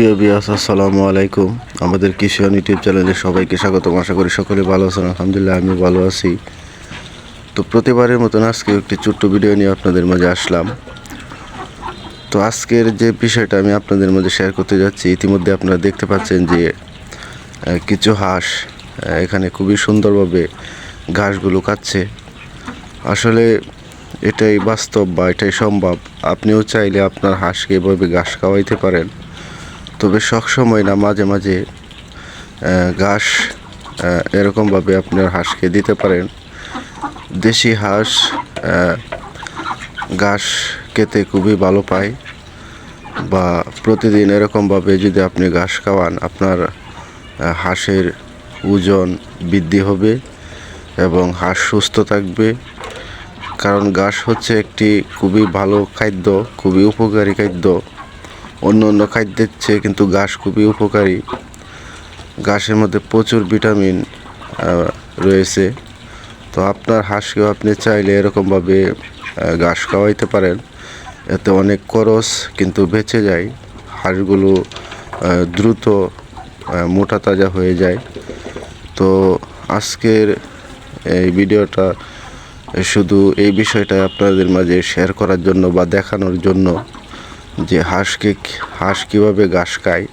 প্রিয় বিয়াস আসসালামু আলাইকুম। আমাদের কৃষিয়ন ইউটিউব চ্যানেলে সবাইকে স্বাগতম। আশা করি সকলে ভালো আছেন। আলহামদুলিল্লাহ আমি ভালো আছি। তো প্রতিবারের মতন আজকে একটি ছোট্ট ভিডিও নিয়ে আপনাদের মাঝে আসলাম। তো আজকের যে বিষয়টা আমি আপনাদের মধ্যে শেয়ার করতে যাচ্ছি, ইতিমধ্যে আপনারা দেখতে পাচ্ছেন যে কিছু হাঁস এখানে খুবই সুন্দরভাবে ঘাসগুলো খাচ্ছে আসলে এটাই বাস্তব বা এটাই সম্ভব। আপনিও চাইলে আপনার হাঁসকে এভাবে ঘাস খাওয়াইতে পারেন। তবে সবসময় না, মাঝে মাঝে ঘাস এরকমভাবে আপনার হাঁসকে দিতে পারেন। দেশি হাঁস ঘাস খেতে খুবই ভালো পায় বা প্রতিদিন এরকমভাবে যদি আপনি ঘাস খাওয়ান, আপনার হাঁসের ওজন বৃদ্ধি হবে এবং হাঁস সুস্থ থাকবে। কারণ ঘাস হচ্ছে একটি খুবই ভালো খাদ্য, খুবই উপকারী খাদ্য। অন্য অন্য খাদ্যের চেয়ে কিন্তু ঘাস খুবই উপকারী। ঘাসের মধ্যে প্রচুর ভিটামিন রয়েছে। তো আপনার হাঁসকেও আপনি চাইলে এরকমভাবে ঘাস খাওয়াইতে পারেন। এতে অনেক খরচ কিন্তু বেঁচে যায়। হাঁসগুলো দ্রুত মোটা তাজা হয়ে যায়। তো আজকের এই ভিডিওটা শুধু এই বিষয়টা আপনাদের মাঝে শেয়ার করার জন্য বা দেখানোর জন্য। যে হাঁসকে হাঁস কীভাবে ঘাস খায়,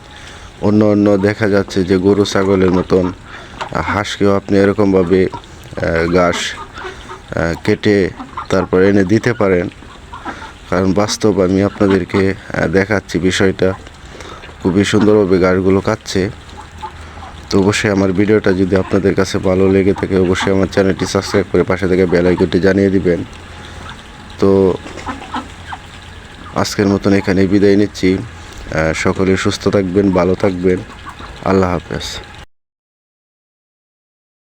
অন্য অন্য দেখা যাচ্ছে যে গরু, ছাগলের মতন, হাঁসকেও আপনি এরকমভাবে ঘাস কেটে তারপর এনে দিতে পারেন। কারণ বাস্তব আমি আপনাদেরকে দেখাচ্ছি বিষয়টা। খুবই সুন্দরভাবে গাছগুলো কাটছে। তো অবশ্যই আমার ভিডিওটা যদি আপনাদের কাছে ভালো লেগে থাকে, অবশ্যই আমার চ্যানেলটি সাবস্ক্রাইব করে পাশে থেকে বেল আইকনটি জানিয়ে দিবেন। তো আজকের মতন এখানে বিদায় নিচ্ছি। সকলে সুস্থ থাকবেন ভালো থাকবেন। আল্লাহ হাফেজ।